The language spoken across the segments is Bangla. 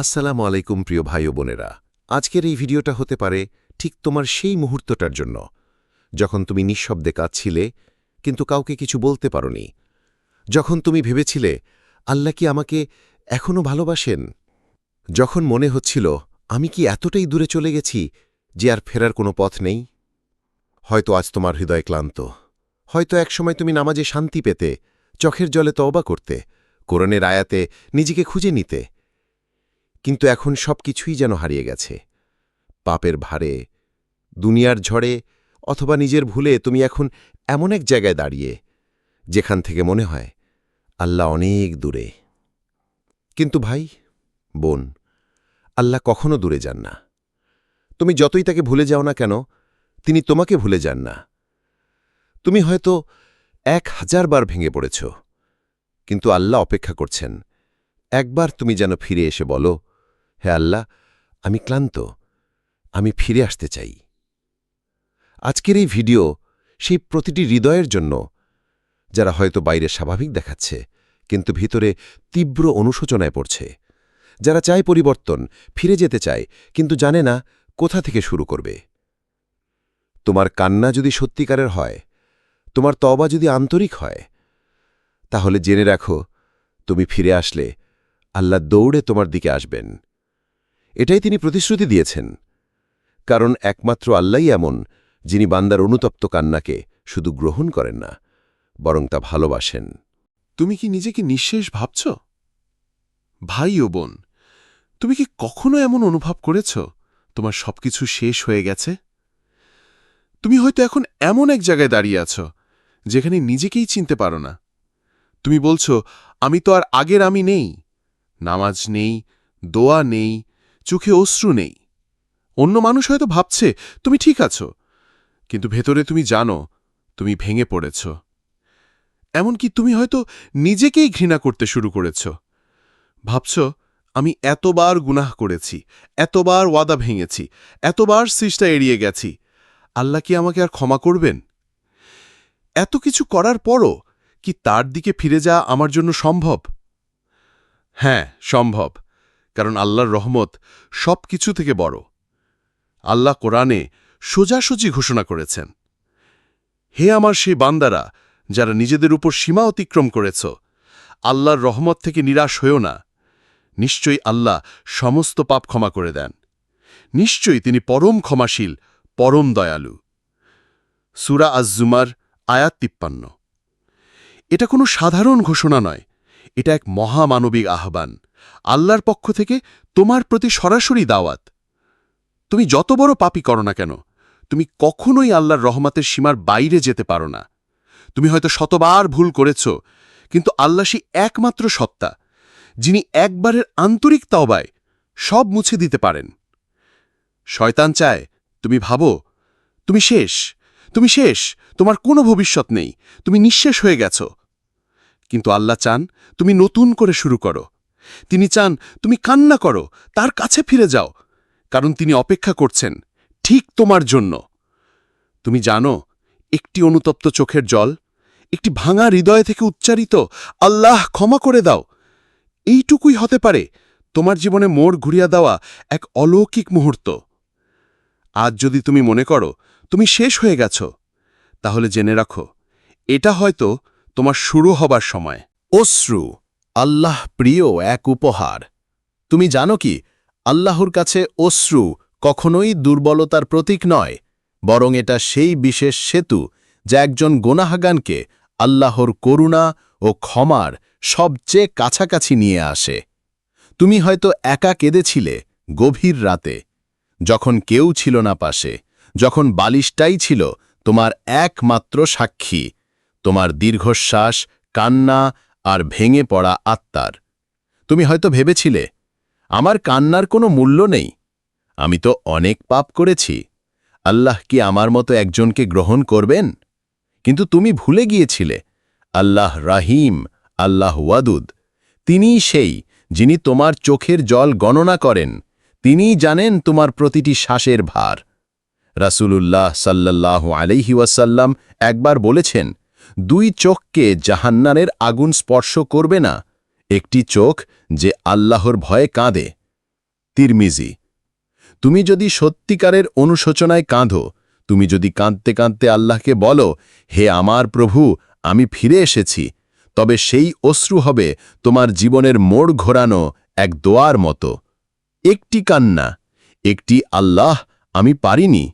আসসালামু আলাইকুম প্রিয় ভাই বোনেরা। আজকের এই ভিডিওটা হতে পারে ঠিক তোমার সেই মুহূর্তটার জন্য। যখন তুমি নিঃশব্দে কাঁদছিলে, কিন্তু কাউকে কিছু বলতে পারোনি। যখন তুমি ভেবেছিলে, আল্লাহ কি আমাকে এখনও ভালোবাসেন? যখন মনে হচ্ছিল, আমি কি এতটাই দূরে চলে গেছি যে আর ফেরার কোনো পথ নেই? হয়তো আজ তোমার হৃদয় ক্লান্ত। হয়তো একসময় তুমি নামাজে শান্তি পেতে, চোখের জলে তওবা করতে কোরণের আয়াতে নিজেকে খুঁজে নিতে কিন্তু এখন সব কিছুই যেন হারিয়ে গেছে। পাপের ভারে, দুনিয়ার ঝড়ে, অথবা নিজের ভুলে তুমি এখন এমন এক জায়গায় দাঁড়িয়ে, যেখান থেকে মনে হয়, আল্লাহ অনেক দূরে। কিন্তু ভাই, বোন, আল্লাহ কখনো দূরে যান না। তুমি যতই তাকে ভুলে যাও না কেন, তিনি তোমাকে ভুলে যান না। তুমি হয়তো এক হাজার বার ভেঙে পড়েছ, কিন্তু আল্লাহ অপেক্ষা করছেন একবার তুমি যেন ফিরে এসে বলো, হে আল্লাহ, আমি ক্লান্ত, আমি ফিরে আসতে চাই। আজকের এই ভিডিও সেই প্রতিটি হৃদয়ের জন্য, যারা হয়তো বাইরে স্বাভাবিক দেখাচ্ছে, কিন্তু ভিতরে তীব্র অনুশোচনায় পড়ছে। যারা চায় পরিবর্তন, ফিরে যেতে চায়, কিন্তু জানে না কোথা থেকে শুরু করবে। তোমার কান্না যদি সত্যিকারের হয়, তোমার তবা যদি আন্তরিক হয়, তাহলে জেনে রাখো, তুমি ফিরে আসলে আল্লাহ দৌড়ে তোমার দিকে আসবেন। এটাই তিনি প্রতিশ্রুতি দিয়েছেন। কারণ একমাত্র আল্লাহই এমন, যিনি বান্দার অনুতপ্ত কান্নাকে শুধু গ্রহণ করেন না, বরং তা ভালোবাসেন। তুমি কি নিজেকে নিঃশেষ ভাবছ? ভাই ও বোন, তুমি কি কখনো এমন অনুভব করেছ, তোমার সবকিছু শেষ হয়ে গেছে? তুমি হয়তো এখন এমন এক জায়গায় দাঁড়িয়ে আছো, যেখানে নিজেকেই চিনতে পারো না। তুমি বলছো, আমি তো আর আগের আমি নেই। নামাজ নেই, দোয়া নেই, চোখে অশ্রু নেই। অন্য মানুষ হয়তো ভাবছে, তুমি ঠিক আছো। কিন্তু ভেতরে তুমি জানো, তুমি ভেঙে পড়েছ। এমনকি তুমি হয়তো নিজেকেই ঘৃণা করতে শুরু করেছ। ভাবছ, আমি এতবার গুনাহ করেছি, এতবার ওয়াদা ভেঙেছি, এতবার সৃষ্টা এড়িয়ে গেছি। আল্লাহ কি আমাকে আর ক্ষমা করবেন? এত কিছু করার পরও কি তার দিকে ফিরে যাওয়া আমার জন্য সম্ভব? হ্যাঁ সম্ভব। কারণ আল্লাহর রহমত সব কিছু থেকে বড়। আল্লাহ কোরআনে সোজাসুজি ঘোষণা করেছেন, হে আমার সেই বান্দারা, যারা নিজেদের উপর সীমা অতিক্রম করেছ, আল্লাহর রহমত থেকে নিরাশ হয়েও না। নিশ্চয়ই আল্লাহ সমস্ত পাপ ক্ষমা করে দেন। নিশ্চয়ই তিনি পরম ক্ষমাশীল, পরম দয়ালু। সুরা আজজুমার আয়াত তিপ্পান্ন। এটা কোনো সাধারণ ঘোষণা নয়। এটা এক মহামানবিক আহ্বান। আল্লাহর পক্ষ থেকে তোমার প্রতি সরাসরি দাওয়াত। তুমি যত বড় পাপই করো না কেন, তুমি কখনোই আল্লাহর রহমাতের সীমার বাইরে যেতে পারো না। তুমি হয়তো শতবার ভুল করেছ, কিন্তু আল্লাহ সেই একমাত্র সত্তা, যিনি একবারের আন্তরিক তাওবায় সব মুছে দিতে পারেন। শয়তান চায়, তুমি ভাবো, তুমি শেষ তুমি শেষ, তোমার কোনো ভবিষ্যৎ নেই, তুমি নিঃশেষ হয়ে গেছ। কিন্তু আল্লাহ চান তুমি নতুন করে শুরু করো। তিনি চান তুমি কান্না করো, তার কাছে ফিরে যাও, কারণ তিনি অপেক্ষা করছেন ঠিক তোমার জন্য। তুমি জানো, একটি অনুতপ্ত চোখের জল, একটি ভাঙা হৃদয় থেকে উচ্চারিত, আল্লাহ, ক্ষমা করে দাও। এইটুকুই হতে পারে তোমার জীবনে মোড় ঘুরিয়া দেওয়া এক অলৌকিক মুহূর্ত। আজ যদি তুমি মনে করো তুমি শেষ হয়ে গেছ, তাহলে জেনে রাখো, এটা হয়তো তোমার শুরু হবার সময়। অশ্রু, আল্লাহ প্রিয় এক উপহার। তুমি জানো কি, আল্লাহর কাছে অশ্রু কখনোই দুর্বলতার প্রতীক নয়, বরং এটা সেই বিশেষ সেতু যা একজন গোনাহাগানকে আল্লাহর করুণা ও ক্ষমার সবচেয়ে কাছাকাছি নিয়ে আসে। তুমি হয়তো একা কেঁদেছিলে গভীর রাতে, যখন কেউ ছিল না পাশে, যখন বালিশটাই ছিল তোমার একমাত্র সাক্ষী তোমার দীর্ঘশ্বাস, কান্না আর ভেঙে পড়া আত্মার। তুমি হয়তো ভেবেছিলে, আমার কান্নার কোনো মূল্য নেই। আমি তো অনেক পাপ করেছি। আল্লাহ কি আমার মতো একজনকে গ্রহণ করবেন? কিন্তু তুমি ভুলে গিয়েছিলে, আল্লাহ রাহিম, আল্লাহ ওয়াদুদ। তিনিই সেই যিনি তোমার চোখের জল গণনা করেন। তিনিই জানেন তোমার প্রতিটি শ্বাসের ভার। রাসূলুল্লাহ সাল্লাহ ওয়াসাল্লাম একবার বলেছেন দুই চোখকে জাহান্নানের আগুন স্পর্শ করবে না, একটি চোখ যে আল্লাহর ভয়ে কাঁদে। তিরমিজি, তুমি যদি সত্যিকারের অনুশোচনায় কাঁধো তুমি যদি কাঁদতে কাঁদতে আল্লাহকে বলো, হে আমার প্রভু, আমি ফিরে এসেছি। তবে সেই অশ্রু হবে তোমার জীবনের মোড় ঘোরানো এক দোয়ার মতো। একটি কান্না, একটি আল্লাহ, আমি পারিনি।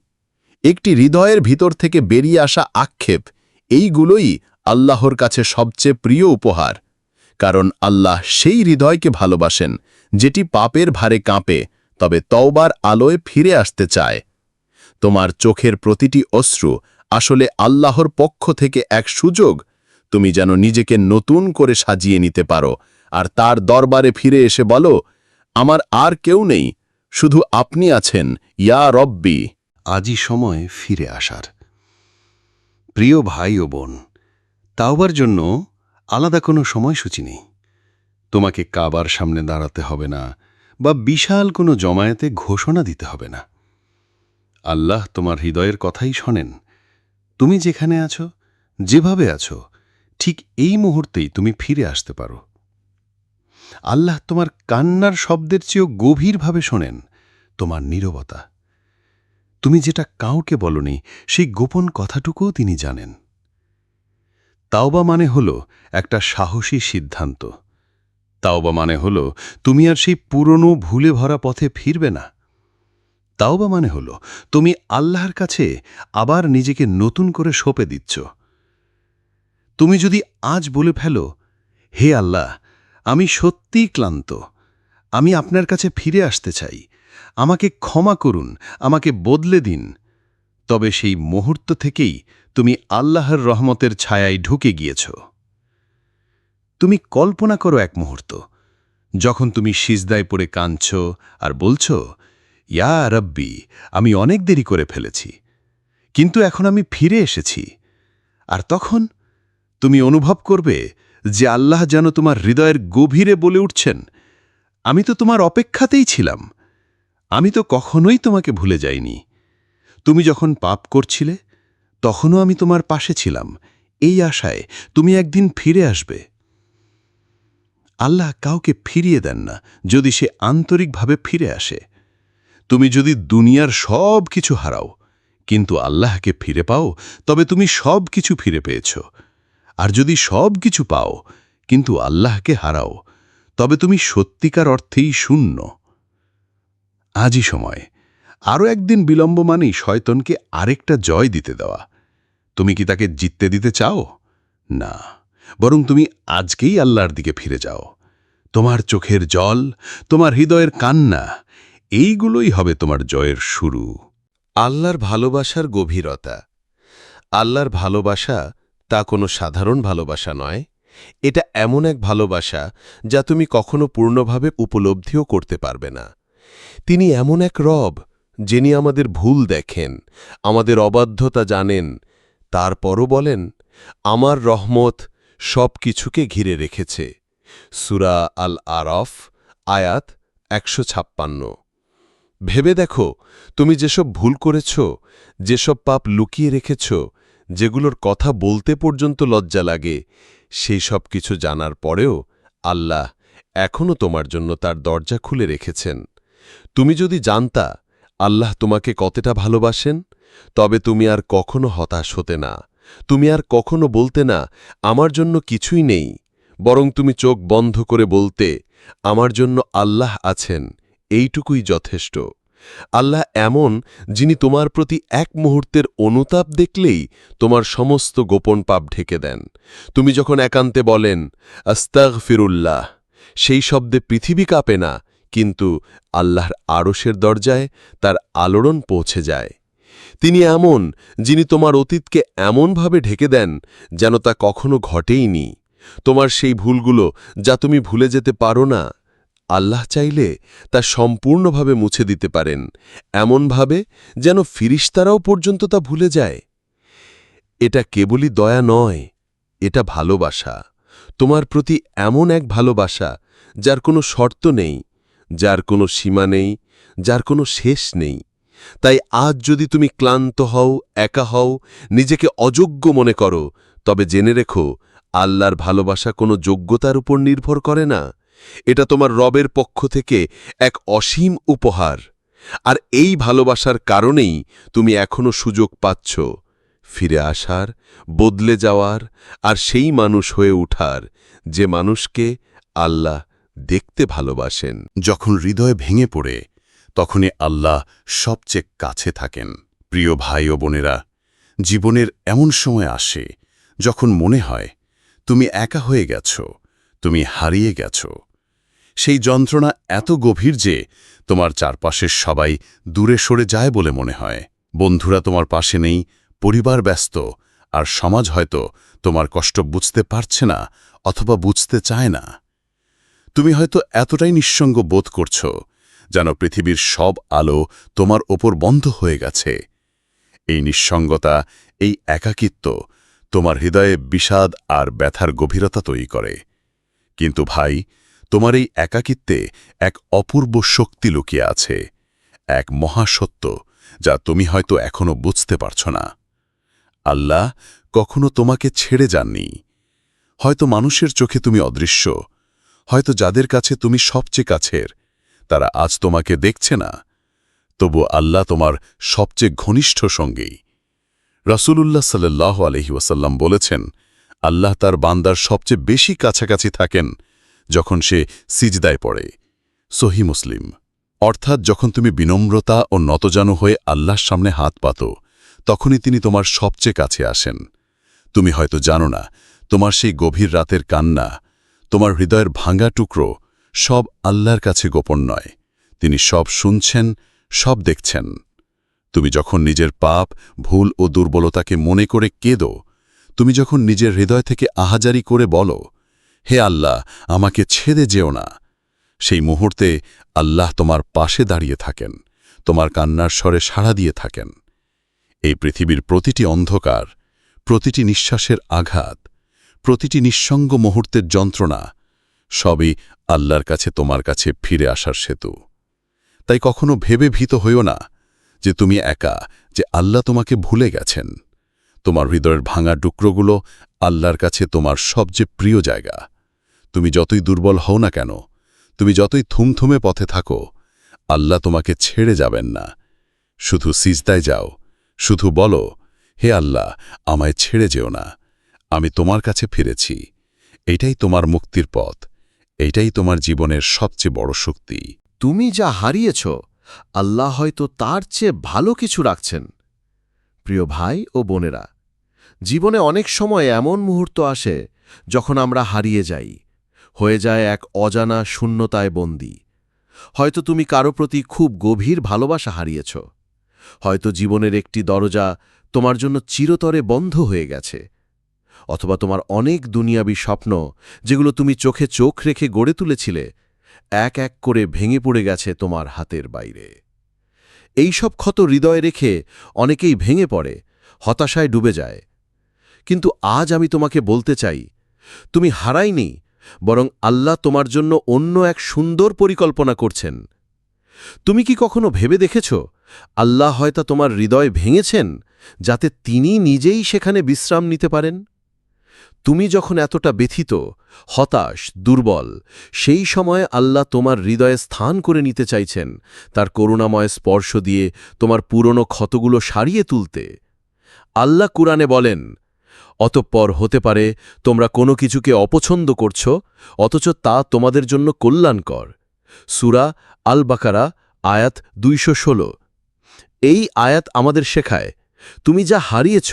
একটি হৃদয়ের ভিতর থেকে বেরিয়ে আসা আক্ষেপ এইগুলোই আল্লাহর কাছে সবচেয়ে প্রিয় উপহার, কারণ আল্লাহ সেই হৃদয়কে ভালোবাসেন, যেটি পাপের ভারে কাঁপে, তবে তওবার আলোয় ফিরে আসতে চায়। তোমার চোখের প্রতিটি অশ্রু আসলে আল্লাহর পক্ষ থেকে এক সুযোগ, তুমি যেন নিজেকে নতুন করে সাজিয়ে নিতে পারো, আর তার দরবারে ফিরে এসে বলো, আমার আর কেউ নেই, শুধু আপনি আছেন, ইয়া রব্বি। আজই সময় ফিরে আসার। প্রিয় ভাই ও বোন, তাওবার জন্য আলাদা কোনো সময়সূচি নেই। তোমাকে কাবার সামনে দাঁড়াতে হবে না বা বিশাল কোনো জমায়েতে ঘোষণা দিতে হবে না। আল্লাহ তোমার হৃদয়ের কথাই শোনেন। তুমি যেখানে আছো, যেভাবে আছো, ঠিক এই মুহূর্তেই তুমি ফিরে আসতে পারো। আল্লাহ তোমার কান্নার শব্দের চেয়েও গভীরভাবে শোনেন তোমার নীরবতা। তুমি যেটা কাউকে বলনি, সেই গোপন কথাটুকুও তিনি জানেন। তাওবা মানে হল একটা সাহসী সিদ্ধান্ত। তাওবা মানে হল, তুমি আর সেই পুরনো ভুলে ভরা পথে ফিরবে না। তাওবা মানে হল, তুমি আল্লাহর কাছে আবার নিজেকে নতুন করে সঁপে দিচ্ছ। তুমি যদি আজ বলে ফেলো, হে আল্লাহ, আমি সত্যিই ক্লান্ত। আমি আপনার কাছে ফিরে আসতে চাই। আমাকে ক্ষমা করুন, আমাকে বদলে দিন। তবে সেই মুহূর্ত থেকেই তুমি আল্লাহর রহমতের ছায়ায় ঢুকে গিয়েছ। তুমি কল্পনা করো এক মুহূর্ত, যখন তুমি সিজদায় পড়ে কাঁদছ আর বলছ, ইয়া রব্বি, আমি অনেক দেরি করে ফেলেছি, কিন্তু এখন আমি ফিরে এসেছি। আর তখন তুমি অনুভব করবে যে আল্লাহ যেন তোমার হৃদয়ের গভীরে বলে উঠছেন, আমি তো তোমার অপেক্ষাতেই ছিলাম আমি তো কখনোই তোমাকে ভুলে যাইনি। তুমি যখন পাপ করছিলে, তখনও আমি তোমার পাশে ছিলাম। এই আশায় তুমি একদিন ফিরে আসবে। আল্লাহ কাউকে ফিরিয়ে দেন না, যদি সে আন্তরিকভাবে ফিরে আসে। তুমি যদি দুনিয়ার সব কিছু হারাও, কিন্তু আল্লাহকে ফিরে পাও, তবে তুমি সব কিছু ফিরে পেয়েছ। আর যদি সব কিছু পাও, কিন্তু আল্লাহকে হারাও, তবে তুমি সত্যিকার অর্থেই শূন্য। আজই সময়। আরও একদিন বিলম্ব মানেই শয়তনকে আরেকটা জয় দিতে দেওয়া। তুমি কি তাকে জিততে দিতে চাও? না। বরং তুমি আজকেই আল্লাহর দিকে ফিরে যাও। তোমার চোখের জল, তোমার হৃদয়ের কান্না, এইগুলোই হবে তোমার জয়ের শুরু। আল্লাহর ভালোবাসার গভীরতা। আল্লাহর ভালোবাসা তা কোনো সাধারণ ভালোবাসা নয়। এটা এমন এক ভালোবাসা যা তুমি কখনো পূর্ণভাবে উপলব্ধিও করতে পারবে না। তিনি এমন এক রব, যিনি আমাদের ভুল দেখেন, আমাদের অবাধ্যতা জানেন, তারপরও বলেন, আমার রহমত সব কিছুকে ঘিরে রেখেছে। সুরা আল আরফ আয়াত একশো ছাপ্পান্ন। ভেবে দেখো, তুমি যেসব ভুল করেছ, যেসব পাপ লুকিয়ে রেখেছ, যেগুলোর কথা বলতে পর্যন্ত লজ্জা লাগে, সেই সব কিছু জানার পরেও আল্লাহ এখনও তোমার জন্য তার দরজা খুলে রেখেছেন। তুমি যদি জানতা আল্লাহ তোমাকে কতটা ভালোবাসেন, তবে তুমি আর কখনো হতাশ হতে না। তুমি আর কখনো বলতে না, আমার জন্য কিছুই নেই। বরং তুমি চোখ বন্ধ করে বলতে, আমার জন্য আল্লাহ আছেন, এইটুকুই যথেষ্ট। আল্লাহ এমন, যিনি তোমার প্রতি এক মুহূর্তের অনুতাপ দেখলেই তোমার সমস্ত গোপন পাপ ঢেকে দেন। তুমি যখন একান্তে বলেন আস্তাগ ফিরুল্লাহ সেই শব্দে পৃথিবী কাঁপে না কিন্তু আল্লাহর আড়সের দরজায় তার আলোড়ন পৌঁছে যায়। তিনি এমন, যিনি তোমার অতীতকে এমনভাবে ঢেকে দেন যেন তা কখনো ঘটেইনি। তোমার সেই ভুলগুলো যা তুমি ভুলে যেতে পারো না, আল্লাহ চাইলে তা সম্পূর্ণভাবে মুছে দিতে পারেন, এমনভাবে যেন ফিরিস্তারাও পর্যন্ত তা ভুলে যায়। এটা কেবলই দয়া নয়, এটা ভালোবাসা। তোমার প্রতি এমন এক ভালোবাসা, যার কোনো শর্ত নেই। যার কোনো সীমা নেই, যার কোনো শেষ নেই। তাই আজ যদি তুমি ক্লান্ত হও, একা হও, নিজেকে অযোগ্য মনে করো, তবে জেনে রেখো, আল্লাহর ভালোবাসা কোনো যোগ্যতার উপর নির্ভর করে না। এটা তোমার রবের পক্ষ থেকে এক অসীম উপহার। আর এই ভালোবাসার কারণেই তুমি এখনও সুযোগ পাচ্ছ। ফিরে আসার, বদলে যাওয়ার, আর সেই মানুষ হয়ে উঠার, যে মানুষকে আল্লাহ দেখতে ভালোবাসেন। যখন হৃদয় ভেঙে পড়ে, তখনই আল্লাহ সবচেয়ে কাছে থাকেন। প্রিয় ভাই ও বোনেরা, জীবনের এমন সময় আসে যখন মনে হয়, তুমি একা হয়ে গেছ, তুমি হারিয়ে গেছ। সেই যন্ত্রণা এত গভীর যে তোমার চারপাশের সবাই দূরে সরে যায় বলে মনে হয়। বন্ধুরা তোমার পাশে নেই, পরিবার ব্যস্ত, আর সমাজ হয়তো তোমার কষ্ট বুঝতে পারছে না অথবা বুঝতে চায় না। তুমি হয়তো এতটাই নিঃসঙ্গ বোধ করছ যেন পৃথিবীর সব আলো তোমার ওপর বন্ধ হয়ে গেছে। এই নিঃসঙ্গতা, এই একাকিত্ব তোমার হৃদয়ে বিষাদ আর ব্যথার গভীরতা তৈরি করে। কিন্তু ভাই, তোমার এই একাকিত্বে এক অপূর্ব শক্তি লুকিয়ে আছে, এক মহাসত্য যা তুমি হয়তো এখনও বুঝতে পারছ না। আল্লাহ কখনো তোমাকে ছেড়ে যাননি। হয়তো মানুষের চোখে তুমি অদৃশ্য হয়তো যাদের কাছে তুমি সবচেয়ে কাছের, তারা আজ তোমাকে দেখছে না। তবু আল্লাহ তোমার সবচেয়ে ঘনিষ্ঠ সঙ্গী। রসুলুল্লাহ সাল্লাহ ওয়াসাল্লাম বলেছেন, আল্লাহ তার বান্দার সবচেয়ে বেশি কাছাকাছি থাকেন যখন সে সিজদায় পড়ে। সহি মুসলিম। অর্থাৎ যখন তুমি বিনম্রতা ও নতজানু হয়ে আল্লাহর সামনে হাত পাতো, তখনই তিনি তোমার সবচেয়ে কাছে আসেন। তুমি হয়তো জানো না, তোমার সেই গভীর রাতের কান্না তোমার হৃদয়ের ভাঙা টুকরো সব আল্লাহর কাছে গোপন নয়। তিনি সব শুনছেন, সব দেখছেন। তুমি যখন নিজের পাপ, ভুল ও দুর্বলতাকে মনে করে কেঁদো, তুমি যখন নিজের হৃদয় থেকে আহাজারি করে বলো, হে আল্লাহ, আমাকে ছেড়ে যেও না। সেই মুহূর্তে আল্লাহ তোমার পাশে দাঁড়িয়ে থাকেন, তোমার কান্নার স্বরে সাড়া দিয়ে থাকেন। এই পৃথিবীর প্রতিটি অন্ধকার, প্রতিটি নিঃশ্বাসের আঘাত প্রতিটি নিঃসঙ্গ মুহূর্তের যন্ত্রণা সবই আল্লাহর কাছে তোমার কাছে ফিরে আসার সেতু। তাই কখনো ভেবে ভীত হইও না যে তুমি একা, যে আল্লাহ তোমাকে ভুলে গেছেন। তোমার হৃদয়ের ভাঙা টুকরোগুলো আল্লাহর কাছে তোমার সবচেয়ে প্রিয় জায়গা। তুমি যতই দুর্বল হও না কেন, তুমি যতই থুমথুমে পথে থাকো, আল্লাহ তোমাকে ছেড়ে যাবেন না। শুধু সিজদায় যাও, শুধু বলো, হে আল্লাহ, আমায় ছেড়ে যেও না। আমি তোমার কাছে ফিরেছি। এটাই তোমার মুক্তির পথ। এটাই তোমার জীবনের সবচেয়ে বড় শক্তি। তুমি যা হারিয়েছ, আল্লাহ হয়তো তার চেয়ে ভালো কিছু রাখছেন। প্রিয় ভাই ও বোনেরা, জীবনে অনেক সময় এমন মুহূর্ত আসে যখন আমরা হারিয়ে যাই, হয়ে যায় এক অজানা শূন্যতায় বন্দী। হয়তো তুমি কারও প্রতি খুব গভীর ভালোবাসা হারিয়েছ। হয়তো জীবনের একটি দরজা তোমার জন্য চিরতরে বন্ধ হয়ে গেছে। অথবা তোমার অনেক দুনিয়াবী স্বপ্ন, যেগুলো তুমি চোখে চোখ রেখে গড়ে তুলেছিলে, এক এক করে ভেঙে পড়ে গেছে তোমার হাতের বাইরে। এই সব ক্ষত হৃদয়ে রেখে অনেকেই ভেঙে পড়ে, হতাশায় ডুবে যায়। কিন্তু আজ আমি তোমাকে বলতে চাই, তুমি হারাইনি বরং আল্লাহ তোমার জন্য অন্য এক সুন্দর পরিকল্পনা করছেন। তুমি কি কখনো ভেবে দেখেছ, আল্লাহ হয়তো তোমার হৃদয় ভেঙেছেন, যাতে তিনি নিজেই সেখানে বিশ্রাম নিতে পারেন? তুমি যখন এতটা ব্যথিত, হতাশ, দুর্বল, সেই সময় আল্লাহ তোমার হৃদয়ে স্থান করে নিতে চাইছেন, তার করুণাময় স্পর্শ দিয়ে তোমার পুরনো ক্ষতগুলো সারিয়ে তুলতে। আল্লাহ কুরআনে বলেন, অতঃপর হতে পারে তোমরা কোনো কিছুকে অপছন্দ করছ, অথচ তা তোমাদের জন্য কল্যাণকর। সুরা আল বাকারা আয়াত দুইশ ষোল। এই আয়াত আমাদের শেখায়, তুমি যা হারিয়েছ,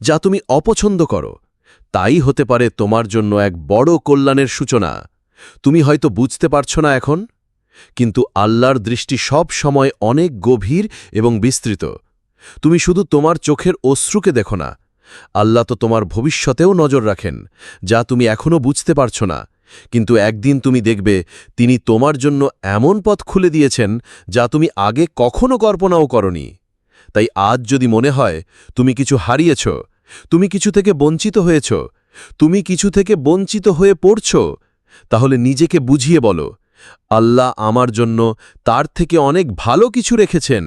যা তুমি অপছন্দ করো তাই হতে পারে তোমার জন্য এক বড় কল্যাণের সূচনা। তুমি হয়তো বুঝতে পারছ না এখন, কিন্তু আল্লাহর দৃষ্টি সব সময় অনেক গভীর এবং বিস্তৃত। তুমি শুধু তোমার চোখের অশ্রুকে দেখো না। আল্লাহ তো তোমার ভবিষ্যতেও নজর রাখেন, যা তুমি এখনও বুঝতে পারছ না। কিন্তু একদিন তুমি দেখবে, তিনি তোমার জন্য এমন পথ খুলে দিয়েছেন, যা তুমি আগে কখনো কল্পনাও করনি। তাই আজ যদি মনে হয়, তুমি কিছু হারিয়েছ তুমি কিছু থেকে বঞ্চিত হয়েছ। তুমি কিছু থেকে বঞ্চিত হয়ে পড়ছ। তাহলে নিজেকে বুঝিয়ে বলো, আল্লাহ আমার জন্য তার থেকে অনেক ভালো কিছু রেখেছেন।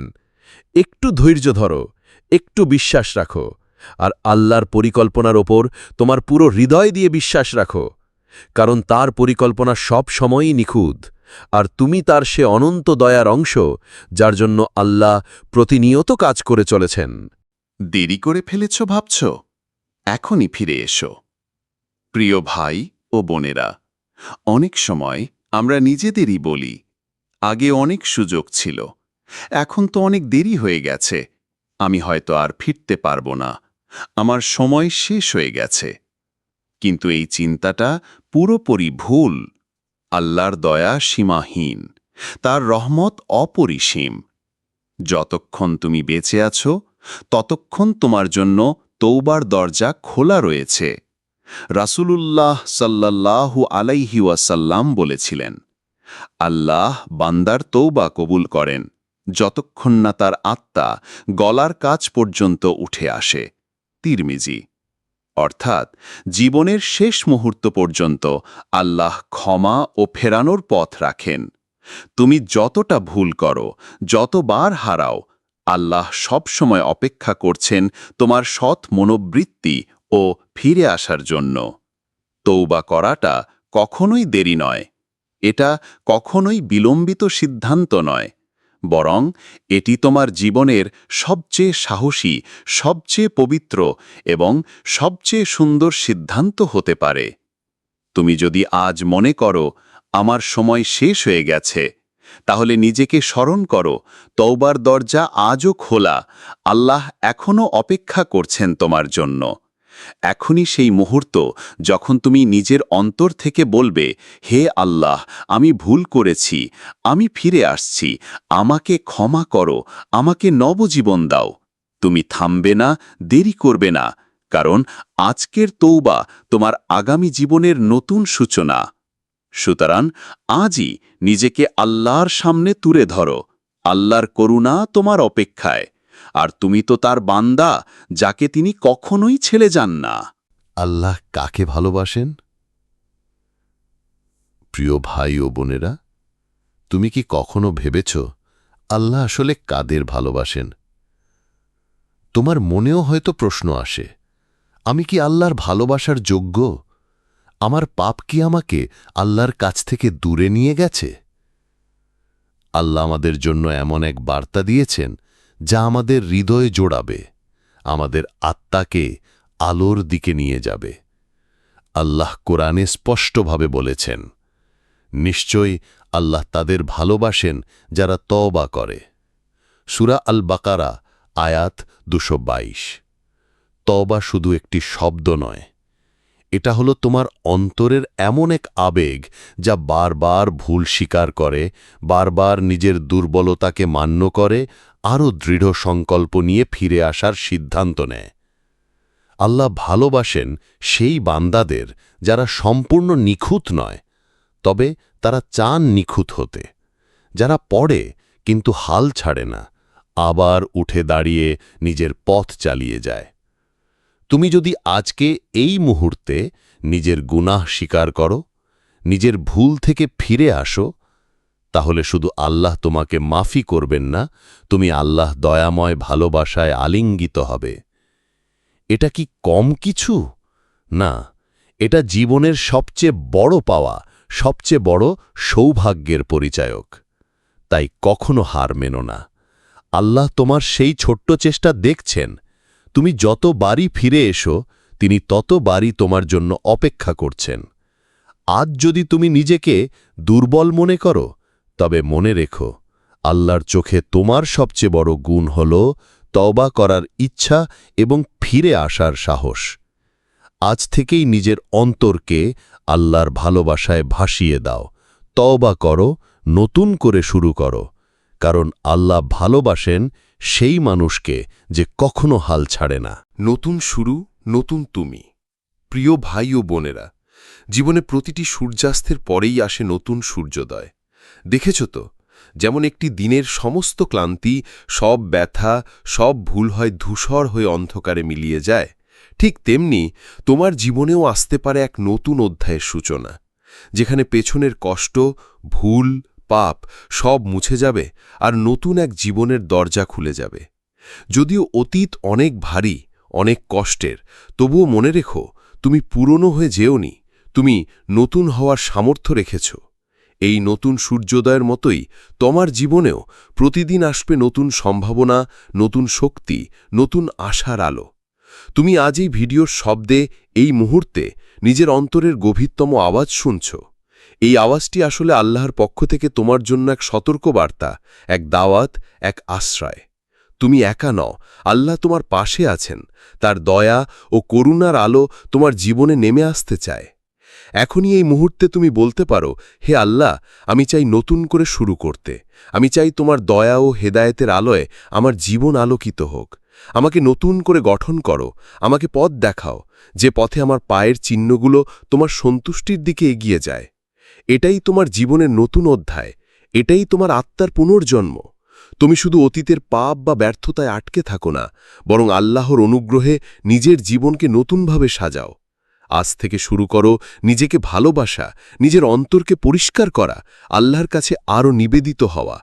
একটু ধৈর্য ধরো, একটু বিশ্বাস রাখো, আর আল্লাহর পরিকল্পনার ওপর তোমার পুরো হৃদয় দিয়ে বিশ্বাস রাখো, কারণ তার পরিকল্পনা সব সময়ই নিখুঁত, আর তুমি তার সে অনন্ত দয়ার অংশ, যার জন্য আল্লাহ প্রতিনিয়ত কাজ করে চলেছেন। দেরি করে ফেলেছ, ভাবছ? এখনই ফিরে এসো। প্রিয় ভাই ও বোনেরা, অনেক সময় আমরা নিজেদেরই বলি, আগে অনেক সুযোগ ছিল, এখন তো অনেক দেরি হয়ে গেছে, আমি হয়তো আর ফিরতে পারব না, আমার সময় শেষ হয়ে গেছে। কিন্তু এই চিন্তাটা পুরোপুরি ভুল, আল্লাহর দয়া সীমাহীন, তার রহমত অপরিসীম। যতক্ষণ তুমি বেঁচে আছো ততক্ষণ তোমার জন্য তৌবার দরজা খোলা রয়েছে। রাসূলুল্লাহ সাল্লাল্লাহু আলাইহি ওয়াসাল্লাম বলেছিলেন, আল্লাহ বান্দার তৌবা কবুল করেন যতক্ষণ না তার আত্মা গলার কাছ পর্যন্ত উঠে আসে। তিরমিজি। অর্থাৎ জীবনের শেষ মুহূর্ত পর্যন্ত আল্লাহ ক্ষমা ও ফেরানোর পথ রাখেন। তুমি যতটা ভুল করো, যতবার হারাও আল্লাহ সবসময় অপেক্ষা করছেন তোমার সৎ মনোবৃত্তি ও ফিরে আসার জন্য। তৌবা করাটা কখনোই দেরি নয়। এটা কখনোই বিলম্বিত সিদ্ধান্ত নয়। বরং এটি তোমার জীবনের সবচেয়ে সাহসী, সবচেয়ে পবিত্র এবং সবচেয়ে সুন্দর সিদ্ধান্ত হতে পারে। তুমি যদি আজ মনে করো, আমার সময় শেষ হয়ে গেছে তাহলে নিজেকে স্মরণ করো তৌবার দরজা আজও খোলা, আল্লাহ এখনও অপেক্ষা করছেন তোমার জন্য। এখনই সেই মুহূর্ত যখন তুমি নিজের অন্তর থেকে বলবে, হে আল্লাহ, আমি ভুল করেছি, আমি ফিরে আসছি, আমাকে ক্ষমা করো, আমাকে নবজীবন দাও। তুমি থামবে না, দেরি করবে না, কারণ আজকের তৌবা তোমার আগামী জীবনের নতুন সূচনা। সুতরাং আজই নিজেকে আল্লাহর সামনে তুলে ধরো। আল্লাহর করুণা তোমার অপেক্ষায়। আর তুমি তো তার বান্দা, যাকে তিনি কখনোই ছেলে যান না। আল্লাহ কাকে ভালোবাসেন? প্রিয় ভাই ও বোনেরা, তুমি কি কখনো ভেবেছ আল্লাহ আসলে কাদের ভালোবাসেন? তোমার মনেও হয়তো প্রশ্ন আসে, আমি কি আল্লাহর ভালোবাসার যোগ্য? আমার পাপ কি আমাকে আল্লাহর কাছ থেকে দূরে নিয়ে গেছে? আল্লাহ আমাদের জন্য এমন এক বার্তা দিয়েছেন, যা আমাদের হৃদয়ে জোড়াবে, আমাদের আত্মাকে আলোর দিকে নিয়ে যাবে। আল্লাহ কোরআনে স্পষ্টভাবে বলেছেন, নিশ্চয়ই আল্লাহ তাদের ভালোবাসেন যারা তওবা করে। সুরা আল বাকারা আয়াত দুশো তওবা শুধু একটি শব্দ নয় এটা হলো তোমার অন্তরের এমন এক আবেগ যা বারবার ভুল স্বীকার করে, বারবার নিজের দুর্বলতাকে মান্য করে, আরও দৃঢ় সংকল্প নিয়ে ফিরে আসার সিদ্ধান্ত নেয়। আল্লাহ ভালোবাসেন সেই বান্দাদের যারা সম্পূর্ণ নিখুঁত নয়, তবে তারা চান নিখুঁত হতে। যারা পড়ে কিন্তু হাল ছাড়ে না, আবার উঠে দাঁড়িয়ে নিজের পথ চালিয়ে যায়। তুমি যদি আজকে এই মুহূর্তে নিজের গুনাহ স্বীকার করো, নিজের ভুল থেকে ফিরে আসো, তাহলে শুধু আল্লাহ তোমাকে মাফি করবেন না, তুমি আল্লাহ দয়াময় ভালোবাসায় আলিঙ্গিত হবে। এটা কি কম কিছু? না, এটা জীবনের সবচেয়ে বড় পাওয়া, সবচেয়ে বড় সৌভাগ্যের পরিচায়ক। তাই কখনো হার মেনো না। আল্লাহ তোমার সেই ছোট্ট চেষ্টা দেখছেন তুমি যত বাড়ি ফিরে এসো, তিনি তত বাড়ি তোমার জন্য অপেক্ষা করছেন। আজ যদি তুমি নিজেকে দুর্বল মনে করো, তবে মনে রেখো, আল্লাহর চোখে তোমার সবচেয়ে বড় গুণ হল তওবা করার ইচ্ছা এবং ফিরে আসার সাহস। আজ থেকেই নিজের অন্তরকে আল্লাহর ভালোবাসায় ভাসিয়ে দাও। তওবা করো, নতুন করে শুরু করো, কারণ আল্লাহ ভালোবাসেন সেই মানুষকে যে কখনো হাল ছাড়ে না। নতুন শুরু, নতুন তুমি। প্রিয় ভাই ও বোনেরা, জীবনে প্রতিটি সূর্যাস্তের পরেই আসে নতুন সূর্যোদয়। দেখেছ তো, যেমন একটি দিনের সমস্ত ক্লান্তি, সব ব্যথা, সব ভুল হয় ধূসর হয়ে অন্ধকারে মিলিয়ে যায়। ঠিক তেমনি তোমার জীবনেও আসতে পারে এক নতুন অধ্যায়ের সূচনা, যেখানে পেছনের কষ্ট, ভুল পাপ সব মুছে যাবে আর নতুন এক জীবনের দরজা খুলে যাবে। যদিও অতীত অনেক ভারী, অনেক কষ্টের, তবুও মনে রেখো, তুমি পুরনো হয়ে যেওনি, তুমি নতুন হওয়ার সামর্থ্য রেখেছ। এই নতুন সূর্যোদয়ের মতোই তোমার জীবনেও প্রতিদিন আসবে নতুন সম্ভাবনা, নতুন শক্তি, নতুন আশার আলো। তুমি আজ এই ভিডিওর শব্দে, এই মুহূর্তে নিজের অন্তরের গভীরতম আওয়াজ শুনছ। এই আওয়াজটি আসলে আল্লাহর পক্ষ থেকে তোমার জন্য এক সতর্ক বার্তা এক দাওয়াত, এক আশ্রয়। তুমি একা নও, আল্লাহ তোমার পাশে আছেন, তার দয়া ও করুণার আলো তোমার জীবনে নেমে আসতে চায়। এখনই এই মুহূর্তে তুমি বলতে পারো, হে আল্লাহ, আমি চাই নতুন করে শুরু করতে। আমি চাই তোমার দয়া ও হেদায়েতের আলোয় আমার জীবন আলোকিত হোক। আমাকে নতুন করে গঠন করো, আমাকে পথ দেখাও, যে পথে আমার পায়ের চিহ্নগুলো তোমার সন্তুষ্টির দিকে এগিয়ে যায়। এটাই তোমার জীবনের নতুন অধ্যায়, এটাই তোমার আত্মার পুনর্জন্ম। তুমি শুধু অতীতের পাপ বা ব্যর্থতায় আটকে থাকো না, বরং আল্লাহর অনুগ্রহে নিজের জীবনকে নতুনভাবে সাজাও। আজ থেকে শুরু করো নিজেকে ভালোবাসা, নিজের অন্তরকে পরিষ্কার করা, আল্লাহর কাছে আরও নিবেদিত হওয়া।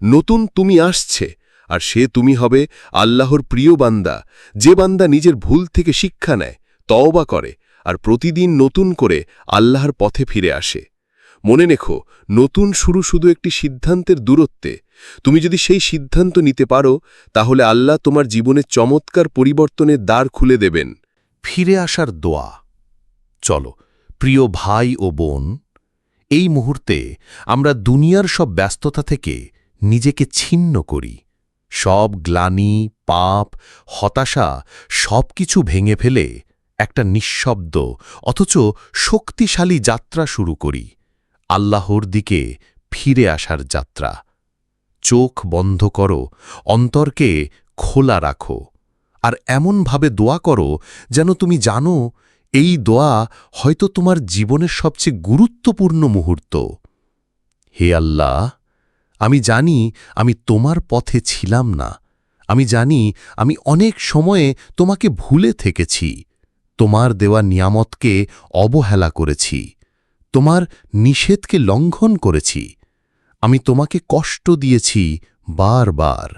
নতুন তুমি আসছে, আর সে তুমি হবে আল্লাহর প্রিয় বান্দা। যে বান্দা নিজের ভুল থেকে শিক্ষা নেয়, তওবা করে, আর প্রতিদিন নতুন করে আল্লাহর পথে ফিরে আসে। মনে রেখো, নতুন শুরু শুধু একটি সিদ্ধান্তের দূরত্বে। তুমি যদি সেই সিদ্ধান্ত নিতে পারো, তাহলে আল্লাহ তোমার জীবনে চমৎকার পরিবর্তনের দ্বার খুলে দেবেন। ফিরে আসার দোয়া। চলো, প্রিয় ভাই ও বোন, এই মুহূর্তে আমরা দুনিয়ার সব ব্যস্ততা থেকে নিজেকে ছিন্ন করি। সব গ্লানি, পাপ, হতাশা সব কিছু ভেঙে ফেলে একটা নিঃশব্দ, অথচ শক্তিশালী যাত্রা শুরু করি। আল্লাহর দিকে ফিরে আসার যাত্রা। চোখ বন্ধ করো, অন্তরকে খোলা রাখো, আর এমনভাবে দোয়া করো যেন তুমি জানো এই দোয়া হয়তো তোমার জীবনের সবচেয়ে গুরুত্বপূর্ণ মুহূর্ত। হে আল্লাহ, আমি জানি আমি তোমার পথে ছিলাম না। আমি জানি আমি অনেক সময়ে তোমাকে ভুলে থেকেছি। তোমার দেওয়া নিয়ামতকে অবহেলা করেছি। তোমার নিষেধকে লঙ্ঘন করেছি। আমি তোমাকে কষ্ট দিয়েছি বারবার,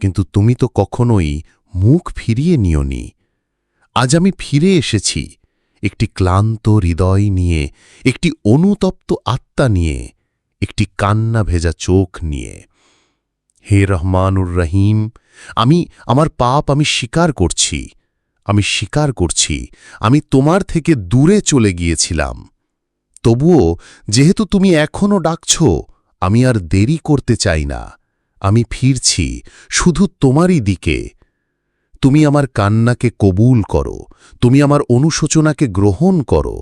কিন্তু তুমি তো কখনোই মুখ ফিরিয়ে নিওনি। আজ আমি ফিরে এসেছি, একটি ক্লান্ত হৃদয় নিয়ে, একটি অনুতপ্ত আত্মা নিয়ে, একটি কান্না ভেজা চোখ নিয়ে। হে রহমানুর রহিম, আমি, আমার পাপ আমি স্বীকার করছি, আমি স্বীকার করছি, আমি তোমার থেকে দূরে চলে গিয়েছিলাম। তবুও যেহেতু তুমি এখনও ডাকছ, আমি আর দেরি করতে চাই না। আমি ফিরছি, শুধু তোমারই দিকে। তুমি আমার কান্নাকে কবুল করো, তুমি আমার অনুশোচনাকে গ্রহণ করো।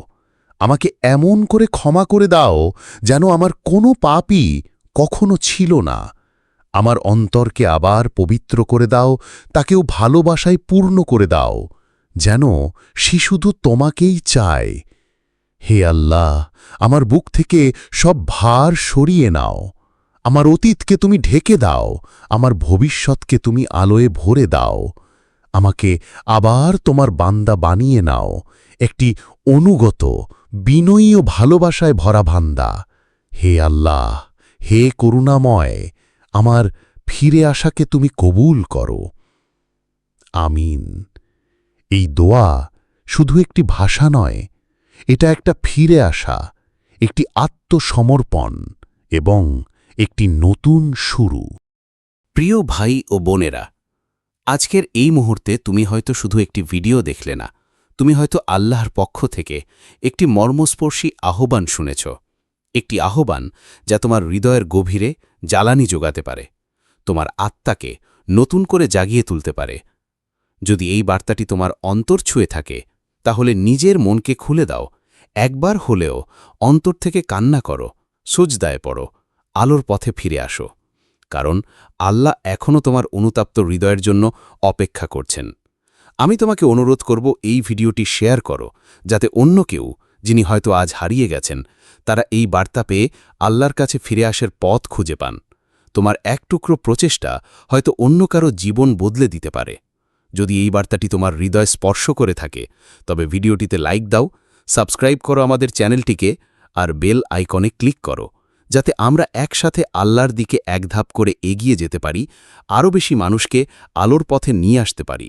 আমাকে এমন করে ক্ষমা করে দাও যেন আমার কোনো পাপই কখনো ছিল না। আমার অন্তরকে আবার পবিত্র করে দাও, তাকেও ভালোবাসায় পূর্ণ করে দাও, যেন সে শুধু তোমাকেই চায়। হে আল্লাহ, আমার বুক থেকে সব ভার সরিয়ে নাও। আমার অতীতকে তুমি ঢেকে দাও, আমার ভবিষ্যৎকে তুমি আলোয় ভরে দাও। আমাকে আবার তোমার বান্দা বানিয়ে নাও, একটি অনুগত, বিনয়ী ও ভালোবাসায় ভরা ভান্দা হে আল্লাহ, হে করুণাময়, আমার ফিরে আসাকে তুমি কবুল করো। আমিন। এই দোয়া শুধু একটি ভাষা নয় এটা একটা ফিরে আসা, একটি আত্মসমর্পণ এবং একটি নতুন শুরু। প্রিয় ভাই ও বোনেরা, আজকের এই মুহূর্তে তুমি হয়তো শুধু একটি ভিডিও দেখলে না, তুমি হয়তো আল্লাহর পক্ষ থেকে একটি মর্মস্পর্শী আহ্বান শুনেছ, একটি আহ্বান যা তোমার হৃদয়ের গভীরে জ্বালানি যোগাতে পারে, তোমার আত্মাকে নতুন করে জাগিয়ে তুলতে পারে। যদি এই বার্তাটি তোমার অন্তর ছুঁয়ে থাকে তাহলে নিজের মনকে খুলে দাও। একবার হলেও অন্তর থেকে কান্না করো, সুজদায় পড়ো, আলোর পথে ফিরে আসো। কারণ আল্লাহ এখনও তোমার অনুতাপ্ত হৃদয়ের জন্য অপেক্ষা করছেন। আমি তোমাকে অনুরোধ করব এই ভিডিওটি শেয়ার করো, যাতে অন্য কেউ, যিনি হয়তো আজ হারিয়ে গেছেন, তারা এই বার্তা পেয়ে আল্লাহর কাছে ফিরে আসার পথ খুঁজে পান। তোমার এক টুকরো প্রচেষ্টা হয়তো অন্য কারও জীবন বদলে দিতে পারে। যদি এই বার্তাটি তোমার হৃদয় স্পর্শ করে থাকে, তবে ভিডিওটিতে লাইক দাও, সাবস্ক্রাইব করো আমাদের চ্যানেলটিকে আর বেল আইকনে ক্লিক করো, যাতে আমরা একসাথে আল্লাহর দিকে এক ধাপ করে এগিয়ে যেতে পারি, আরও বেশি মানুষকে আলোর পথে নিয়ে আসতে পারি।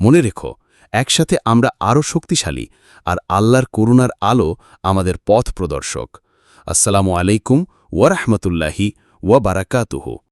মনে রেখো, একসাথে আমরা আরও শক্তিশালী আর আল্লাহর করুণার আলো আমাদের পথ প্রদর্শক। আসসালামু আলাইকুম ওয়ারহমতুল্লাহি ওয়া বারাকাতুহু।